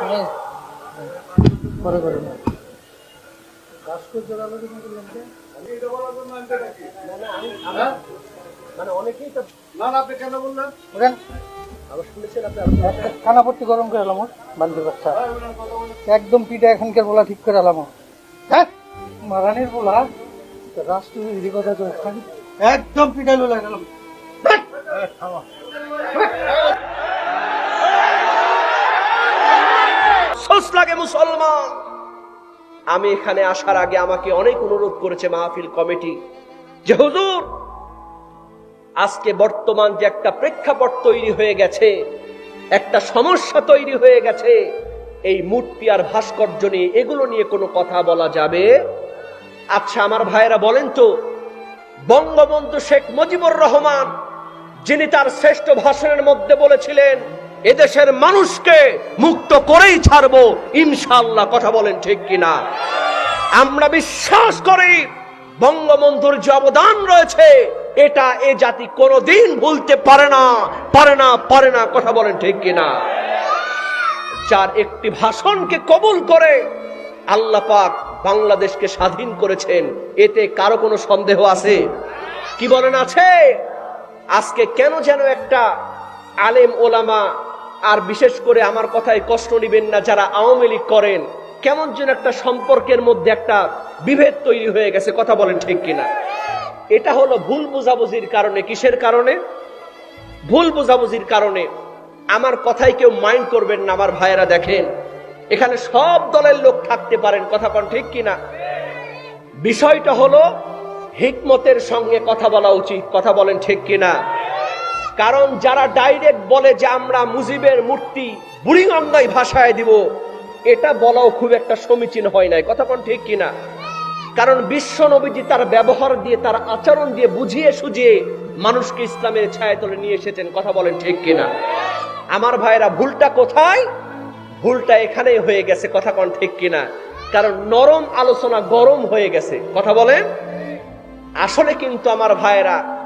হ্যাঁ। পরে করে না মানে অনেকেই তো না না আপনি কেন বললেন? ওরেন আবার শুনেছেন আপনি একটা খানাপট্টি গরম করে এলাম বান্ধব বাচ্চা। একদম পিঠা এখানকার বলা ঠিক করে এলাম। হ্যাঁ? মারানির বলা কথা এখানে একদম পিঠা লোলা গেলাম। সোস লাগে মুসলমান। আমি এখানে আসার আগে আমাকে অনেক অনুরোধ করেছে মাহফিল কমিটি যে, হুজুর, আজকে বর্তমান যে একটা প্রেক্ষাপট তৈরি হয়ে গেছে, একটা সমস্যা তৈরি হয়ে গেছে, এই মূর্তি আর ভাস্কর্য নিয়ে, এগুলো নিয়ে কোনো কথা বলা যাবে? আচ্ছা আমার ভাইয়েরা বলেন তো, বঙ্গবন্ধু শেখ মুজিবুর রহমান, যিনি তার শ্রেষ্ঠ ভাষণের মধ্যে বলেছিলেন এদেশের মানুষকে মুক্ত করেই ছাড়বো। ইনশাল্লাহ কথা বলেন ঠিক কিনা? আমরা বিশ্বাস করি বঙ্গবন্ধুর যে অবদান রয়েছে, এটা এ জাতি কোনোদিন ভুলতে পারে না পারে না পারে না, কথা বলেন ঠিক কিনা? যার একটি ভাষণকে কবুল করে আল্লাহ পাক বাংলাদেশকে স্বাধীন করেছেন, এতে কারও কোনো সন্দেহ আছে? কি বলেন আছে? আজকে কেন যেন একটা আলেম ওলামা আর বিশেষ করে আমার কথায় কষ্ট নেবেন না যারা আওয়ামী লীগ করেন। কেমন যেন একটা সম্পর্কের মধ্যে একটা বিভেদ তৈরি হয়ে গেছে, কথা বলেন ঠিক কিনা? এটা হলো ভুল বোঝাবুঝির কারণে। কিসের কারণে? ভুল বোঝাবুঝির কারণে। আমার কথাই কেউ মাইন্ড করবেন না, আমার ভাইয়েরা দেখেন। এখানে সব দলের লোক থাকতে পারেন, কথা কোন ঠিক কিনা? বিষয়টা হলো, হিকমতের সঙ্গে কথা বলা উচিত, কথা বলেন ঠিক কিনা? কারণ যারা ডাইরেক্ট বলে যে আমরা মুজিবের মূর্তি বুড়িগঙ্গায় ভাষায় দিব, এটা বলাও খুব একটা সমীচীন হয় নাই। কথা কোন ঠিক কিনা? কারণ বিশ্ব নবীজি তার ব্যবহার দিয়ে, তার আচরণ দিয়ে বুঝিয়ে সুঝিয়ে মানুষকে ইসলামের ছায়াতলে নিয়ে এসেছেন। কথা বলেন ঠিক কিনা? আমার ভাইরা, ভুলটা কোথায়? ভুলটা এখানেই হয়ে গেছে। কথা কোন ঠিক কিনা? কারণ নরম আলোচনা গরম হয়ে গেছে। কথা বলেন? আসলে কিন্তু আমার ভাইয়েরা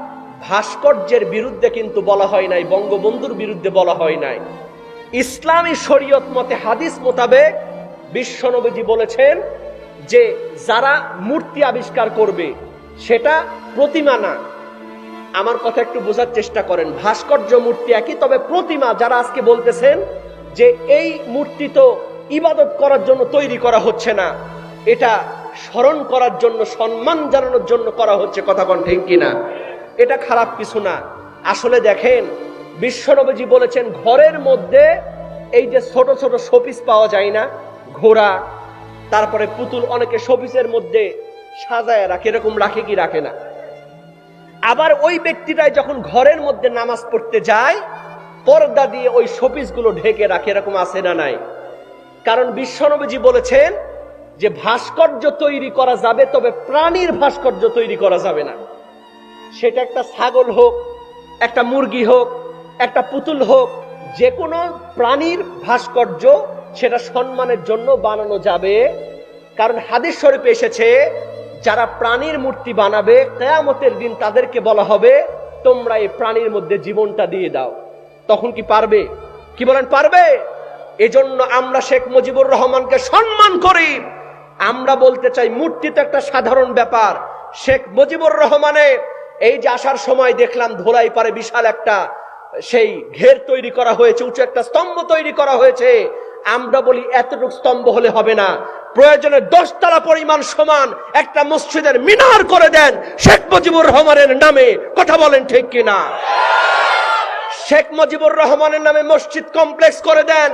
ভাস্কর্যের বিরুদ্ধে কিন্তু বলা হয় নাই, বঙ্গবন্ধুর বিরুদ্ধে বলা হয় নাই। ইসলামী শরীয়ত মতে হাদিস মোতাবেক বিশ্বনবীজি বলেছেন যে যারা মূর্তি আবিষ্কার করবে, সেটা প্রতিমা না। আমার কথা একটু বোঝার চেষ্টা করেন, ভাস্কর্য মূর্তি একই, তবে প্রতিমা যারা আজকে বলতেছেন যে এই মূর্তি তো ইবাদত করার জন্য তৈরি করা হচ্ছে না, এটা স্মরণ করার জন্য, সম্মান জানানোর জন্য করা হচ্ছে, কথা কন ঠিক কিনা? এটা খারাপ কিছু না। আসলে দেখেন, বিশ্বনবীজি বলেছেন, ঘরের মধ্যে এই যে ছোট ছোট শোপিস পাওয়া যায় না, ঘোড়া, তারপরে পুতুল অনেকে শোপিসের মধ্যে সাজায় রাখে, এরকম রাখে কি রাখে না। আবার ওই ব্যক্তিটাই যখন ঘরের মধ্যে নামাজ পড়তে যায়, পর্দা দিয়ে ওই শোপিসগুলো ঢেকে রাখে, এরকম আছে না নাই? কারণ বিশ্বনবীজি বলেছেন যে, ভাস্কর্য তৈরি করা যাবে, তবে প্রাণীর ভাস্কর্য তৈরি করা যাবে না। সেটা একটা ছাগল হোক, একটা মুরগি হোক, একটা পুতুল হোক যে কোনো প্রাণীর ভাস্কর্য সেটা সম্মানের জন্য বানানো যাবে। কারণ হাদিস শরীফে এসেছে, যারা প্রাণীর মূর্তি বানাবে, কেয়ামতের দিন তাদেরকে বলা হবে, তোমরা এই প্রাণীর মধ্যে জীবনটা দিয়ে দাও। তখন কি পারবে? কি বলেন, পারবে? এজন্য আমরা শেখ মুজিবুর রহমানকে সম্মান করি। আমরা বলতে চাই, মূর্তি তো একটা সাধারণ ব্যাপার। শেখ মুজিবুর রহমানে এই যে আসার সময় দেখলাম ধোলাই পারে বিশাল একটা সেই ঘের তৈরি করা হয়েছে, উঁচু একটা স্তম্ভ তৈরি করা হয়েছে। আমরা বলি, এতটুকু স্তম্ভ হলে হবে না। প্রয়োজনে দশতলা পরিমাণ সমান একটা মসজিদের মিনার করে দেন শেখ মুজিবুর রহমানের নামে। কথা বলেন ঠিক কিনা? শেখ মুজিবুর রহমানের নামে মসজিদ কমপ্লেক্স করে দেন।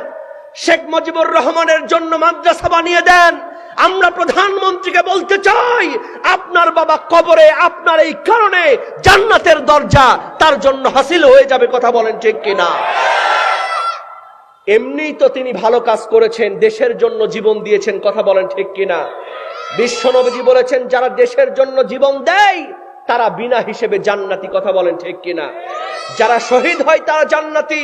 শেখ মুজিবুর রহমানের জন্য মাদ্রাসা বানিয়ে দেন। আমরা প্রধানমন্ত্রীকে বলতে চাই, আপনার বাবা কবরে, আপনার এই কারণে জান্নাতের দরজা তার জন্য হাসিল হয়ে যাবে, কথা বলেন ঠিক কিনা? এমনিই তো তিনি ভালো কাজ করেছেন, দেশের জন্য জীবন দিয়েছেন, কথা বলেন ঠিক কিনা? বিশ্বনবীজি বলেছেন, যারা দেশের জন্য জীবন দেয়, তারা বিনা হিসেবে জান্নাতি, কথা বলেন ঠিক কিনা? যারা শহীদ হয়, তারা জান্নাতি।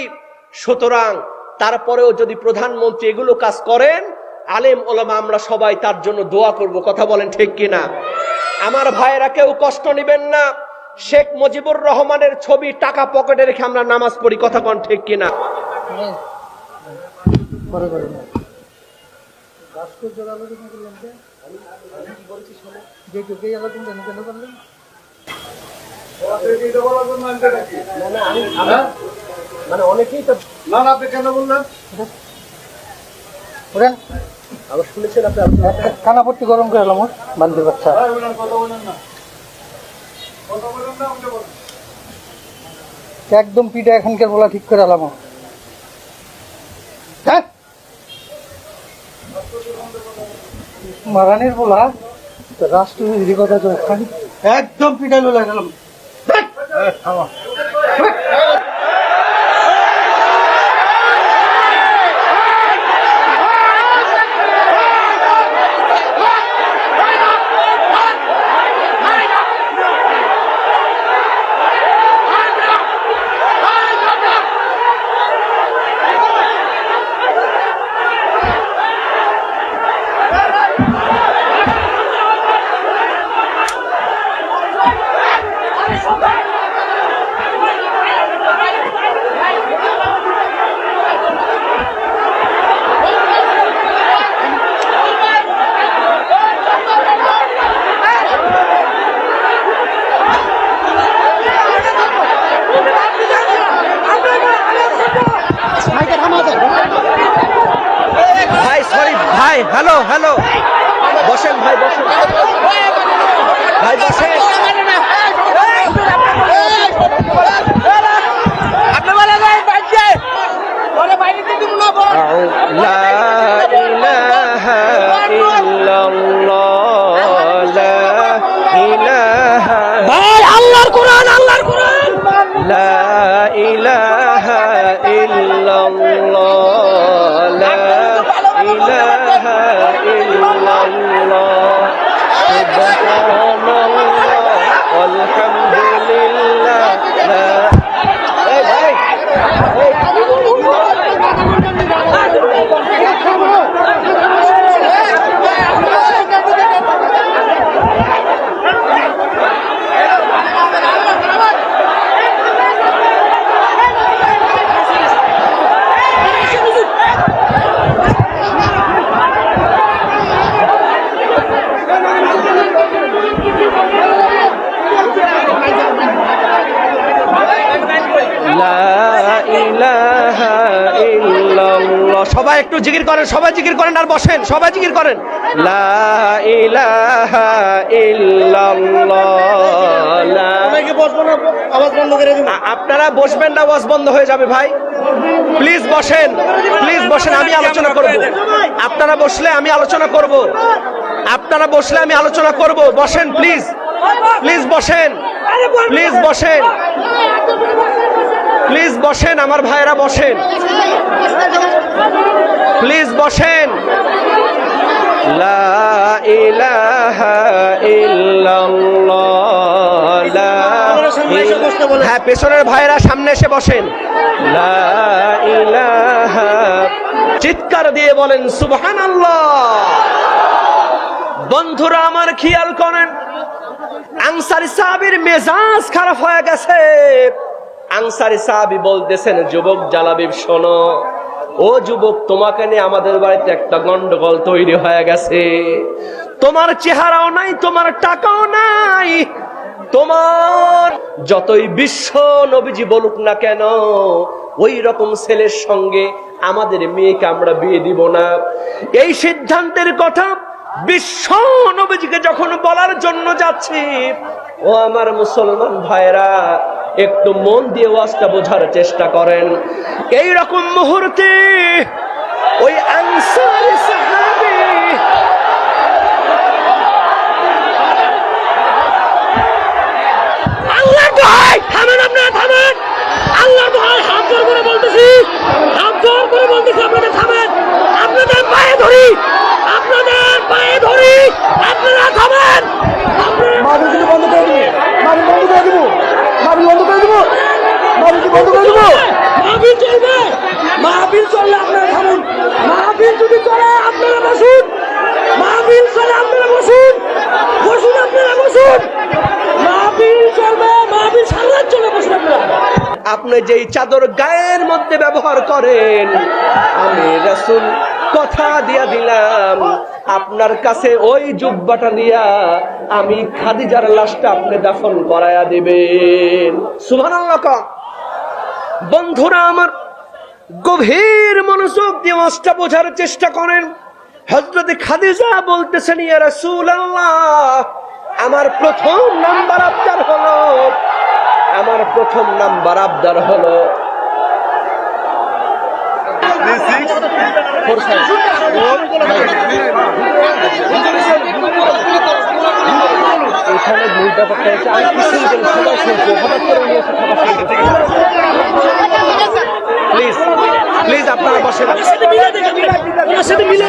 সুতরাং তারপরেও যদি প্রধানমন্ত্রী এগুলো কাজ করেন আলেম ওলামা আমরা সবাই তার জন্য দোয়া করব কথা বলেন ঠিক কিনা? আমার ভাইয়েরা কেউ কষ্ট নেবেন না। শেখ মুজিবুর রহমানের ছবি টাকা পকেটে রেখে আমরা নামাজ পড়ি কথা কন ঠিক কিনা? মানে অনেকেই তো না না আপনি কেন বললেন? আবার শুনেছেন আপনি গরম করে এলাম ওর বাচ্চা। ভাই বলেন কথা বলেন না। কথা বলেন না উল্টে বলেন। একদম পিঠা এখানকার বলা ঠিক করে এলাম। হ্যাঁ? মারানির বলা তো রাষ্ট্রবিধি কথা তো একদম পিঠা লোলা গেলাম। হ্যালো বসেন ভাই বসেন। ভাই বসেন। ভাই আল্লাহর কোরআন আল্লাহর লা ইলাহা ইল্লাল্লাহ লা ইলাহা الله সবাই একটু জিকির করেন সবাই জিকির করেন আর বসেন সবাই জিকির করেন। আপনারা বসবেন না ওয়াজ বন্ধ হয়ে যাবে ভাই। প্লিজ বসেন প্লিজ বসেন আমি আলোচনা করব। আপনারা বসলে আমি আলোচনা করব। আপনারা বসলে আমি আলোচনা করব। বসেন প্লিজ। প্লিজ বসেন। প্লিজ বসেন। প্লিজ বসেন, আমার ভাইরা বসেন। প্লিজ বসেন। লা হ্যাঁ পেছনের ভাইরা সামনে এসে বসেন। চিৎকার দিয়ে বলেন, সুবহানাল্লাহ। বন্ধুরা, আমার খেয়াল করেন, আনসারি সাহাবির মেজাজ খারাপ হয়ে গেছে। আনসারি সাহাবি বলতেছেন, যুবক জালাবিব, শোনো। ও যুবক, তোমাকে নিয়ে আমাদের বাড়িতে একটা গন্ডগোল তৈরি হয়ে গেছে। তোমার চেহারাও নাই, তোমার টাকাও নাই। তোমার যতই বিশ্ব নবীজি বলুক না কেন, ওই রকম ছেলের সঙ্গে আমাদের মেয়েকে আমরা বিয়ে দিব না। এই সিদ্ধান্তের কথা বিশ্ব নবীজিকে যখন বলার জন্য যাচ্ছি, ও আমার মুসলমান ভাইরা একটু মন দিয়ে ওয়াজটা বোঝার চেষ্টা করেন। এই রকম মুহূর্তে ওই আনসারি সাহাবী আল্লাহর ভয় থামেন আপনারা থামেন আল্লাহর ভয় হাত জোর করে বলতেছি হাত জোর করে বলতেছি আপনাদের থামেন আপনাদের পায়ে ধরি আপনাদের পায়ে ধরি আপনারা থামেন আপনারা মাবিল কিন্তু বন্ধ করে দিব মাবিল বন্ধ করে দিব মাবিল বন্ধ করে দিব মাবিল কি বন্ধ করে দিব মাহবিল চলবে মাহবিল চললে আপনারা থামুন মাহবিল আপনারা বসুন। মাহবিল চলে আপনারা বসুন। বসুন আপনারা, বসুন। মাহবিল চলবে মাহবিল সারা চলে বসুন আপনারা। আপনি যেই চাদর গায়ের মধ্যে ব্যবহার করেন, আমি রাসূল কথা দিয়া দিলাম। আপনার কাছে ওই জুব্বাটা দিয়া আমি খাদিজার লাশটা আপনি দাফন করায়া দিবেন। সুবহানাল্লাহ বন্ধুরা আমার গভীর মনোযোগ দিয়ে মাছটা বোঝার চেষ্টা করেন। হজরতে খাদিজা বলতেছেন, ইয়া রাসূলুল্লাহ, আমার প্রথম নাম্বার আবদার হলো, আমার প্রথম নাম্বার আবদার হলো এখানে প্লিজ প্লিজ আপনারা বসে ওনার সাথে মিলে দেখেন ওনার সাথে মিলে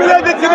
মিলাই দিচ্ছি